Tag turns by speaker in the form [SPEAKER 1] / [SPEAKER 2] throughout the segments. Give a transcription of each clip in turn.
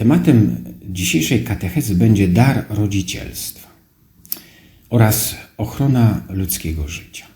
[SPEAKER 1] Tematem dzisiejszej katechezy będzie dar rodzicielstwa oraz ochrona ludzkiego życia.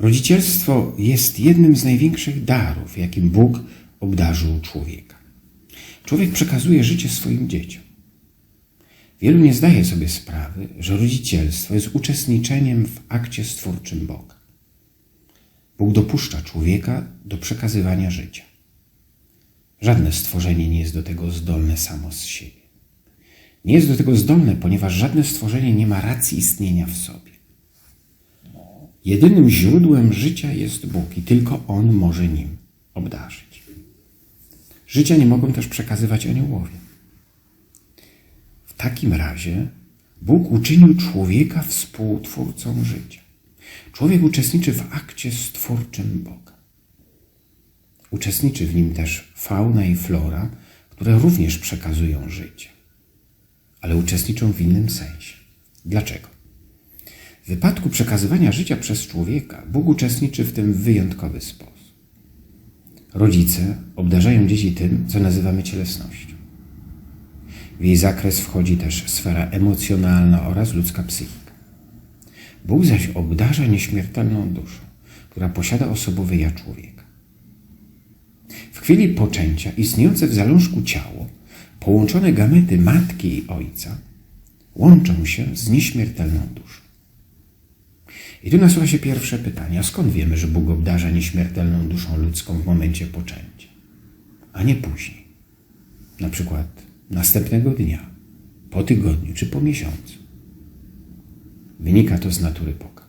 [SPEAKER 1] Rodzicielstwo jest jednym z największych darów, jakim Bóg obdarzył człowieka. Człowiek przekazuje życie swoim dzieciom. Wielu nie zdaje sobie sprawy, że rodzicielstwo jest uczestniczeniem w akcie stwórczym Boga. Bóg dopuszcza człowieka do przekazywania życia. Żadne stworzenie nie jest do tego zdolne samo z siebie. Nie jest do tego zdolne, ponieważ żadne stworzenie nie ma racji istnienia w sobie. Jedynym źródłem życia jest Bóg i tylko On może nim obdarzyć. Życia nie mogą też przekazywać aniołowie. W takim razie Bóg uczynił człowieka współtwórcą życia. Człowiek uczestniczy w akcie stwórczym Boga. Uczestniczy w nim też fauna i flora, które również przekazują życie, ale uczestniczą w innym sensie. Dlaczego? W wypadku przekazywania życia przez człowieka Bóg uczestniczy w tym w wyjątkowy sposób. Rodzice obdarzają dzieci tym, co nazywamy cielesnością. W jej zakres wchodzi też sfera emocjonalna oraz ludzka psychika. Bóg zaś obdarza nieśmiertelną duszą, która posiada osobowe ja człowieka. Chwili poczęcia istniejące w zalążku ciało, połączone gamety matki i ojca, łączą się z nieśmiertelną duszą. I tu nasuwa się pierwsze pytanie: a skąd wiemy, że Bóg obdarza nieśmiertelną duszą ludzką w momencie poczęcia, a nie później? Na przykład następnego dnia, po tygodniu czy po miesiącu. Wynika to z natury Boga.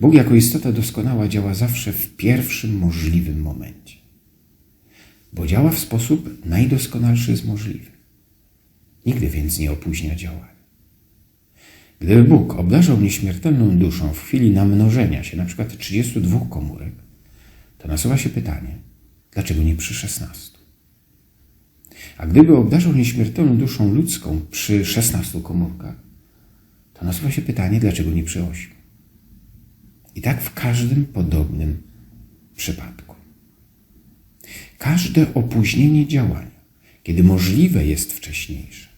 [SPEAKER 1] Bóg jako istota doskonała działa zawsze w pierwszym możliwym momencie, bo działa w sposób najdoskonalszy z możliwych. Nigdy więc nie opóźnia działania. Gdyby Bóg obdarzał nieśmiertelną duszą w chwili namnożenia się, na przykład 32 komórek, to nasuwa się pytanie, dlaczego nie przy 16? A gdyby obdarzał nieśmiertelną duszą ludzką przy 16 komórkach, to nasuwa się pytanie, dlaczego nie przy 8? I tak w każdym podobnym przypadku. Każde opóźnienie działania, kiedy możliwe jest wcześniejsze,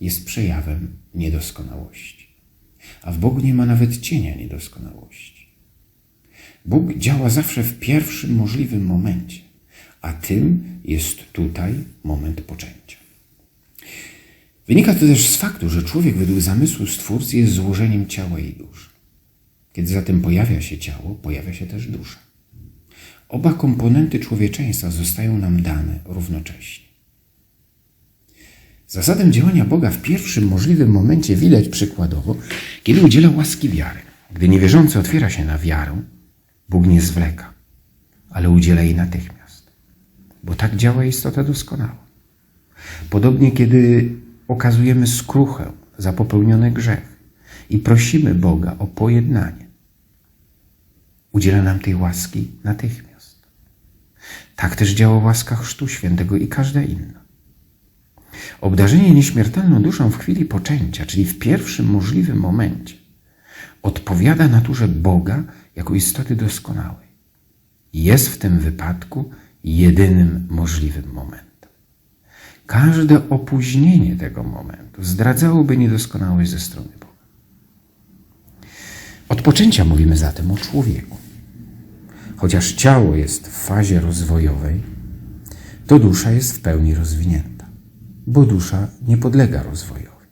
[SPEAKER 1] jest przejawem niedoskonałości. A w Bogu nie ma nawet cienia niedoskonałości. Bóg działa zawsze w pierwszym możliwym momencie, a tym jest tutaj moment poczęcia. Wynika to też z faktu, że człowiek według zamysłu Stwórcy jest złożeniem ciała i duszy. Kiedy zatem pojawia się ciało, pojawia się też dusza. Oba komponenty człowieczeństwa zostają nam dane równocześnie. Zasadę działania Boga w pierwszym możliwym momencie widać przykładowo, kiedy udziela łaski wiary. Gdy niewierzący otwiera się na wiarę, Bóg nie zwleka, ale udziela jej natychmiast, bo tak działa istota doskonała. Podobnie, kiedy okazujemy skruchę za popełnione grzechy i prosimy Boga o pojednanie, udziela nam tej łaski natychmiast. Tak też działa łaska Chrztu Świętego i każda inna. Obdarzenie nieśmiertelną duszą w chwili poczęcia, czyli w pierwszym możliwym momencie, odpowiada naturze Boga jako istoty doskonałej. Jest w tym wypadku jedynym możliwym momentem. Każde opóźnienie tego momentu zdradzałoby niedoskonałość ze strony Boga. Od poczęcia mówimy zatem o człowieku. Chociaż ciało jest w fazie rozwojowej, to dusza jest w pełni rozwinięta bo dusza nie podlega rozwojowi.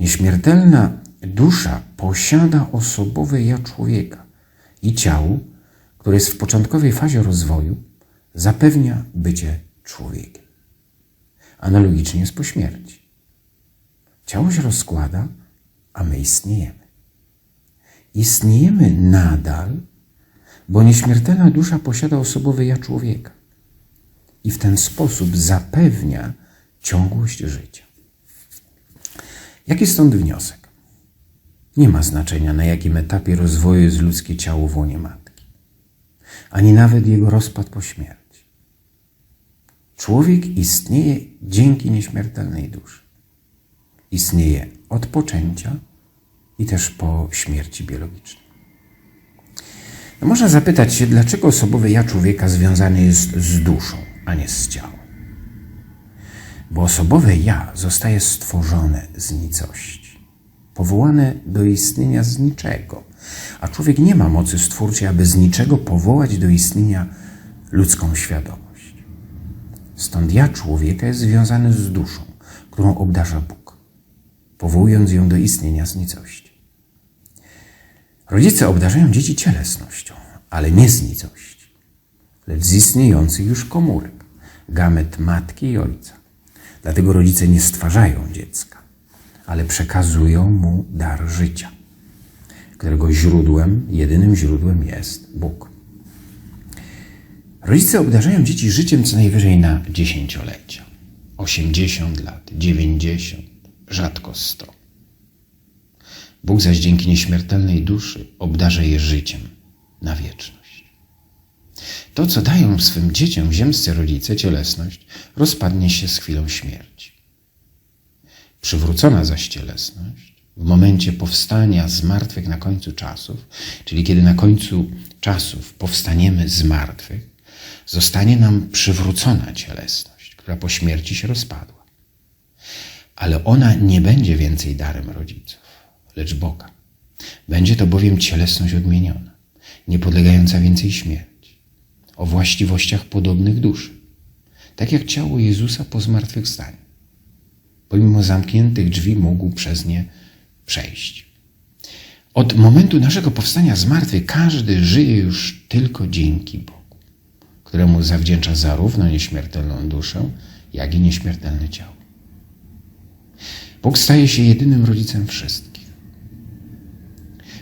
[SPEAKER 1] Nieśmiertelna dusza posiada osobowe ja człowieka i ciało, które jest w początkowej fazie rozwoju, zapewnia bycie człowiekiem. Analogicznie jest po śmierci. Ciało się rozkłada, a my istniejemy. Istniejemy nadal, bo nieśmiertelna dusza posiada osobowe ja człowieka i w ten sposób zapewnia ciągłość życia. Jaki stąd wniosek? Nie ma znaczenia, na jakim etapie rozwoju jest ludzkie ciało w łonie matki, ani nawet jego rozpad po śmierci. Człowiek istnieje dzięki nieśmiertelnej duszy. Istnieje od poczęcia i też po śmierci biologicznej. Można zapytać się, dlaczego osobowe ja człowieka związane jest z duszą, a nie z ciała. Bo osobowe ja zostaje stworzone z nicości, powołane do istnienia z niczego, a człowiek nie ma mocy stwórczej, aby z niczego powołać do istnienia ludzką świadomość. Stąd ja człowieka jest związany z duszą, którą obdarza Bóg, powołując ją do istnienia z nicości. Rodzice obdarzają dzieci cielesnością, ale nie z nicości, lecz z istniejących już komórek, gamet matki i ojca. Dlatego rodzice nie stwarzają dziecka, ale przekazują mu dar życia, którego źródłem, jedynym źródłem jest Bóg. Rodzice obdarzają dzieci życiem co najwyżej na dziesięciolecia, 80 lat, 90, rzadko 100. Bóg zaś dzięki nieśmiertelnej duszy obdarza je życiem na wieczność. To, co dają swym dzieciom ziemscy rodzice, cielesność, rozpadnie się z chwilą śmierci. Przywrócona zaś cielesność, w momencie powstania z martwych na końcu czasów, czyli kiedy na końcu czasów powstaniemy z martwych, zostanie nam przywrócona cielesność, która po śmierci się rozpadła. Ale ona nie będzie więcej darem rodziców, lecz Boga. Będzie to bowiem cielesność odmieniona, nie podlegająca więcej śmierci, o właściwościach podobnych duszy, tak jak ciało Jezusa po zmartwychwstaniu. Pomimo zamkniętych drzwi mógł przez nie przejść. Od momentu naszego powstania z martwych każdy żyje już tylko dzięki Bogu któremu zawdzięcza zarówno nieśmiertelną duszę, jak i nieśmiertelne ciało. Bóg staje się jedynym rodzicem wszystkich.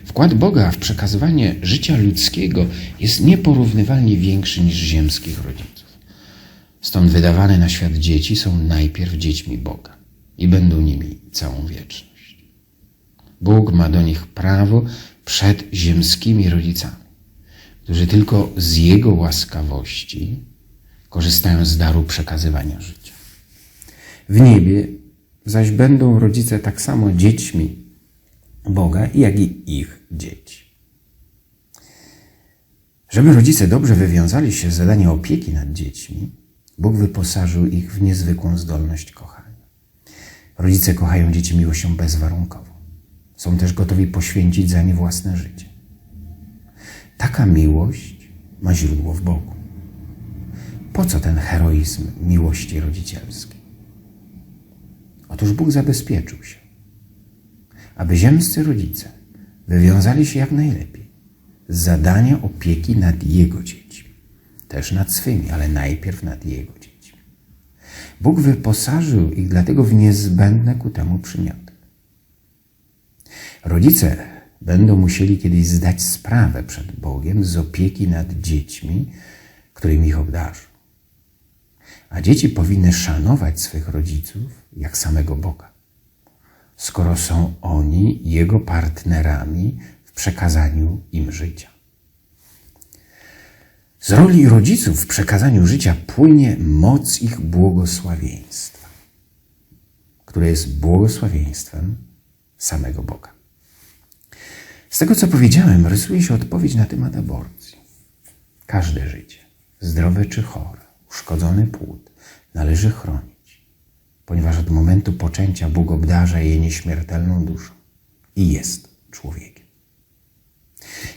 [SPEAKER 1] Wkład Boga w przekazywanie życia ludzkiego jest nieporównywalnie większy niż ziemskich rodziców. Stąd wydawane na świat dzieci są najpierw dziećmi Boga i będą nimi całą wieczność. Bóg ma do nich prawo przed ziemskimi rodzicami którzy tylko z Jego łaskawości korzystają z daru przekazywania życia. W niebie zaś będą rodzice tak samo dziećmi Boga, jak i ich dzieci. Żeby rodzice dobrze wywiązali się z zadania opieki nad dziećmi, Bóg wyposażył ich w niezwykłą zdolność kochania. Rodzice kochają dzieci miłością bezwarunkową. Są też gotowi poświęcić za nie własne życie. Taka miłość ma źródło w Bogu. Po co ten heroizm miłości rodzicielskiej? Otóż Bóg zabezpieczył się, aby ziemscy rodzice wywiązali się jak najlepiej z zadania opieki nad Jego dziećmi, też nad swymi, ale najpierw nad Jego dziećmi. Bóg wyposażył ich dlatego w niezbędne ku temu przymioty. Rodzice będą musieli kiedyś zdać sprawę przed Bogiem z opieki nad dziećmi, którymi ich obdarzą. A dzieci powinny szanować swych rodziców jak samego Boga, skoro są oni Jego partnerami w przekazaniu im życia. Z roli rodziców w przekazaniu życia płynie moc ich błogosławieństwa, które jest błogosławieństwem samego Boga. Z tego, co powiedziałem, rysuje się odpowiedź na temat aborcji. Każde życie, zdrowe czy chore, uszkodzony płód, należy chronić, ponieważ od momentu poczęcia Bóg obdarza je nieśmiertelną duszą i jest człowiekiem.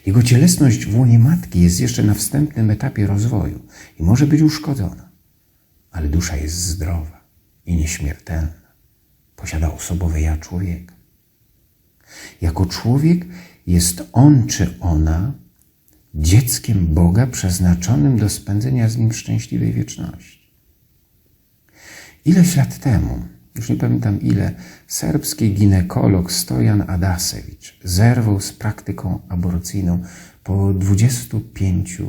[SPEAKER 1] Jego cielesność w łonie matki jest jeszcze na wstępnym etapie rozwoju i może być uszkodzona, ale dusza jest zdrowa i nieśmiertelna. Posiada osobowe ja człowieka. Jako człowiek jest on czy ona dzieckiem Boga przeznaczonym do spędzenia z Nim szczęśliwej wieczności. Ileś lat temu, już nie pamiętam ile, serbski ginekolog Stojan Adasewicz zerwał z praktyką aborcyjną po 25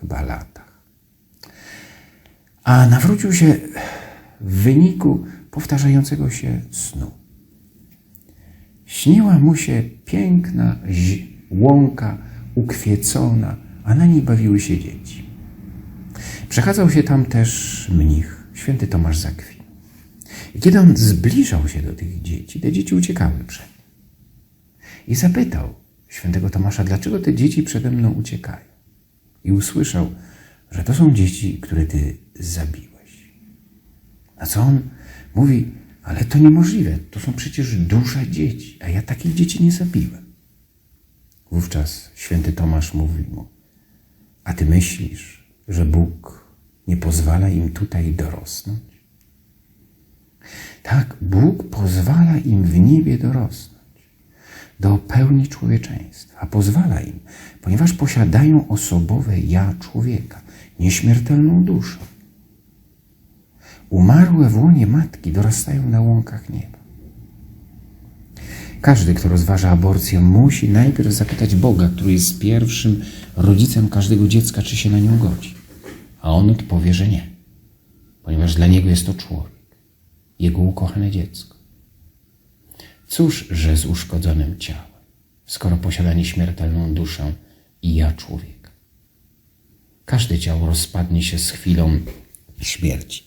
[SPEAKER 1] chyba latach. A nawrócił się w wyniku powtarzającego się snu. Śniła mu się piękna łąka ukwiecona, a na niej bawiły się dzieci. Przechadzał się tam też mnich, święty Tomasz Zakwin. I kiedy on zbliżał się do tych dzieci, te dzieci uciekały przed nim. I zapytał świętego Tomasza, dlaczego te dzieci przede mną uciekają? I usłyszał, że to są dzieci, które ty zabiłeś. A co on mówi? Ale to niemożliwe. To są przecież duże dzieci, a ja takich dzieci nie zabiłem. Wówczas święty Tomasz mówi mu: A ty myślisz, że Bóg nie pozwala im tutaj dorosnąć? Tak, Bóg pozwala im w niebie dorosnąć do pełni człowieczeństwa, pozwala im, ponieważ posiadają osobowe ja człowieka, nieśmiertelną duszę. Umarłe w łonie matki dorastają na łąkach nieba. Każdy, kto rozważa aborcję, musi najpierw zapytać Boga, który jest pierwszym rodzicem każdego dziecka, czy się na nią godzi. A on odpowie, że nie, ponieważ dla niego jest to człowiek, jego ukochane dziecko. Cóż, że z uszkodzonym ciałem, skoro posiada nieśmiertelną duszę i ja człowieka. Każde ciało rozpadnie się z chwilą śmierci.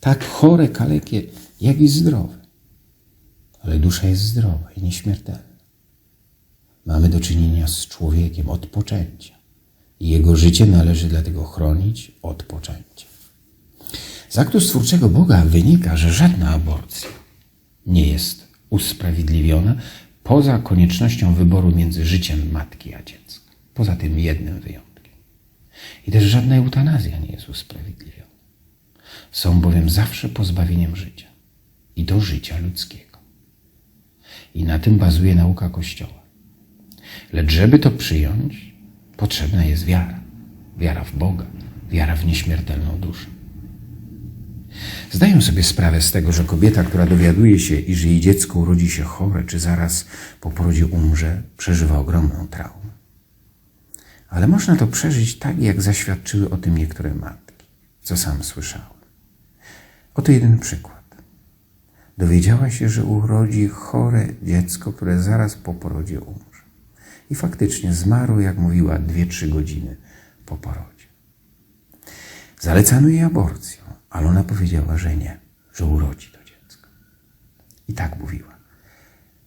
[SPEAKER 1] Tak chore, kalekie, jak i zdrowe. Ale dusza jest zdrowa i nieśmiertelna. Mamy do czynienia z człowiekiem od poczęcia. I jego życie należy dlatego chronić od poczęcia. Z aktu stwórczego Boga wynika, że żadna aborcja nie jest usprawiedliwiona poza koniecznością wyboru między życiem matki a dziecka. Poza tym jednym wyjątkiem. I też żadna eutanazja nie jest usprawiedliwiona. Są bowiem zawsze pozbawieniem życia i do życia ludzkiego. I na tym bazuje nauka Kościoła. Lecz żeby to przyjąć, potrzebna jest wiara. Wiara w Boga, wiara w nieśmiertelną duszę. Zdaję sobie sprawę z tego, że kobieta, która dowiaduje się, iż jej dziecko urodzi się chore, czy zaraz po porodzie umrze, przeżywa ogromną traumę. Ale można to przeżyć tak, jak zaświadczyły o tym niektóre matki, co sam słyszałem. Oto jeden przykład. Dowiedziała się, że urodzi chore dziecko, które zaraz po porodzie umrze. I faktycznie zmarł, jak mówiła, dwie-trzy godziny po porodzie. Zalecano jej aborcję, ale ona powiedziała, że nie, że urodzi to dziecko. I tak mówiła.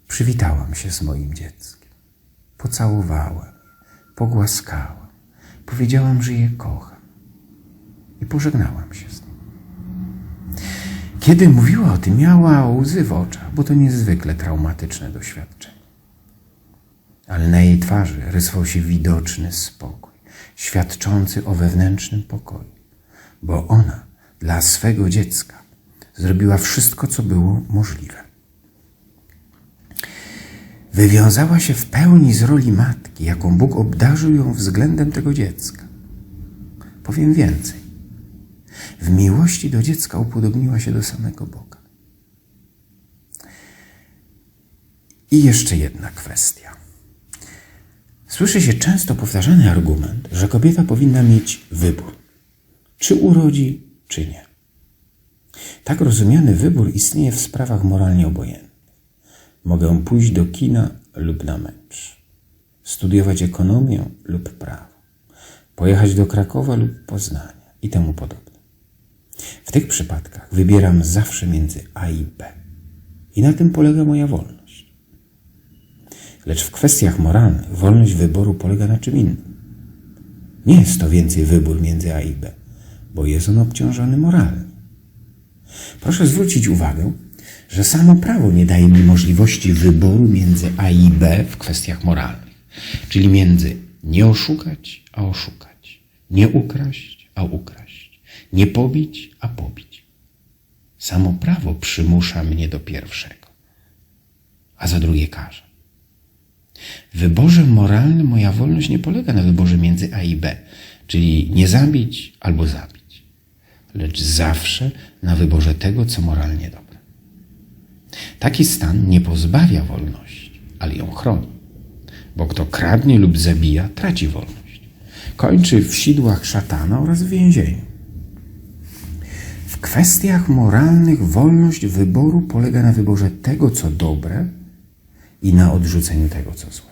[SPEAKER 1] Przywitałam się z moim dzieckiem. Pocałowałam, pogłaskałam. Powiedziałam, że je kocham. I pożegnałam się z nim. Kiedy mówiła o tym, miała łzy w oczach, bo to niezwykle traumatyczne doświadczenie. Ale na jej twarzy rysował się widoczny spokój, świadczący o wewnętrznym pokoju, bo ona dla swego dziecka zrobiła wszystko, co było możliwe. Wywiązała się w pełni z roli matki, jaką Bóg obdarzył ją względem tego dziecka. Powiem więcej. W miłości do dziecka upodobniła się do samego Boga. I jeszcze jedna kwestia. Słyszy się często powtarzany argument, że kobieta powinna mieć wybór, czy urodzi, czy nie. Tak rozumiany wybór istnieje w sprawach moralnie obojętnych. Mogę pójść do kina lub na mecz, studiować ekonomię lub prawo, pojechać do Krakowa lub Poznania i temu podobne. W tych przypadkach wybieram zawsze między A i B. I na tym polega moja wolność. Lecz w kwestiach moralnych wolność wyboru polega na czym innym. Nie jest to więcej wybór między A i B, bo jest on obciążony moralnie. Proszę zwrócić uwagę, że samo prawo nie daje mi możliwości wyboru między A i B w kwestiach moralnych, czyli między nie oszukać, a oszukać, nie ukraść, a ukraść, nie pobić, a pobić. Samo prawo przymusza mnie do pierwszego, a za drugie karze. W wyborze moralnym moja wolność nie polega na wyborze między A i B, czyli nie zabić albo zabić, lecz zawsze na wyborze tego, co moralnie dobre. Taki stan nie pozbawia wolności, ale ją chroni, bo kto kradnie lub zabija, traci wolność. Kończy w sidłach szatana oraz w więzieniu. W kwestiach moralnych wolność wyboru polega na wyborze tego, co dobre i na odrzuceniu tego, co złe.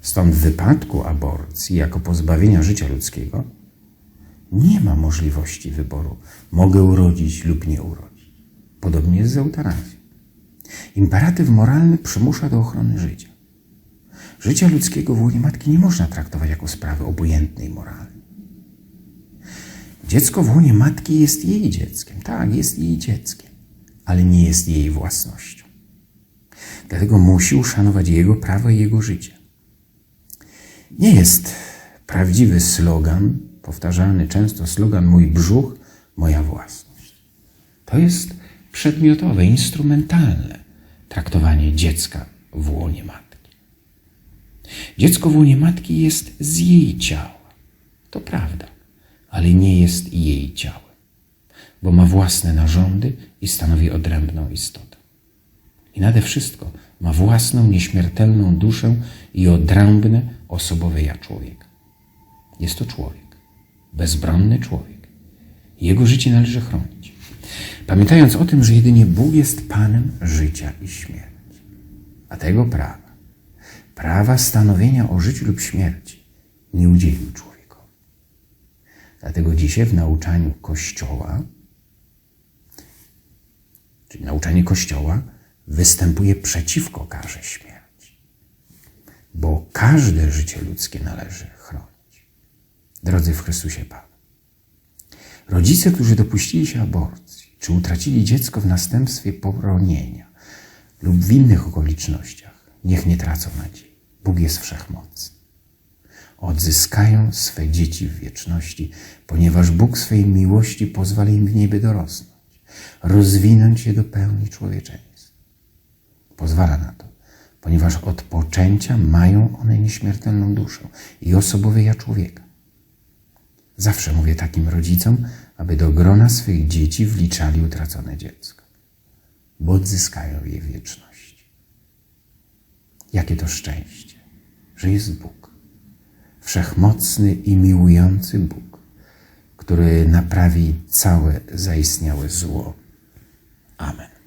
[SPEAKER 1] Stąd w wypadku aborcji jako pozbawienia życia ludzkiego nie ma możliwości wyboru. Mogę urodzić lub nie urodzić. Podobnie jest z eutanazją. Imperatyw moralny przymusza do ochrony życia. Życia ludzkiego w łonie matki nie można traktować jako sprawy obojętnej moralnej. Dziecko w łonie matki jest jej dzieckiem. Tak, jest jej dzieckiem, ale nie jest jej własnością. Dlatego musi uszanować jego prawa i jego życie. Nie jest prawdziwy slogan, powtarzany często slogan mój brzuch, moja własność. To jest przedmiotowe, instrumentalne traktowanie dziecka w łonie matki. Dziecko w łonie matki jest z jej ciała. To prawda, ale nie jest jej ciałem, bo ma własne narządy i stanowi odrębną istotę. I nade wszystko ma własną, nieśmiertelną duszę i odrębne, osobowe ja człowieka. Jest to człowiek, bezbronny człowiek. Jego życie należy chronić. Pamiętając o tym, że jedynie Bóg jest Panem życia i śmierci. A tego prawa, prawa stanowienia o życiu lub śmierci, nie udzielił człowiekowi. Dlatego dzisiaj w nauczaniu Kościoła, czyli nauczanie Kościoła, występuje przeciwko karze śmierci. Bo każde życie ludzkie należy chronić. Drodzy w Chrystusie Panu. Rodzice, którzy dopuścili się aborcji, czy utracili dziecko w następstwie poronienia lub w innych okolicznościach, niech nie tracą nadziei. Bóg jest wszechmocny. Odzyskają swe dzieci w wieczności, ponieważ Bóg swej miłości pozwala im w niebie dorosnąć, rozwinąć się do pełni człowieczeństwa. Pozwala na to, ponieważ od poczęcia mają one nieśmiertelną duszę i osobowe ja człowieka. Zawsze mówię takim rodzicom, aby do grona swych dzieci wliczali utracone dziecko, bo odzyskają je w wieczności. Jakie to szczęście, że jest Bóg, wszechmocny i miłujący Bóg, który naprawi całe zaistniałe zło. Amen.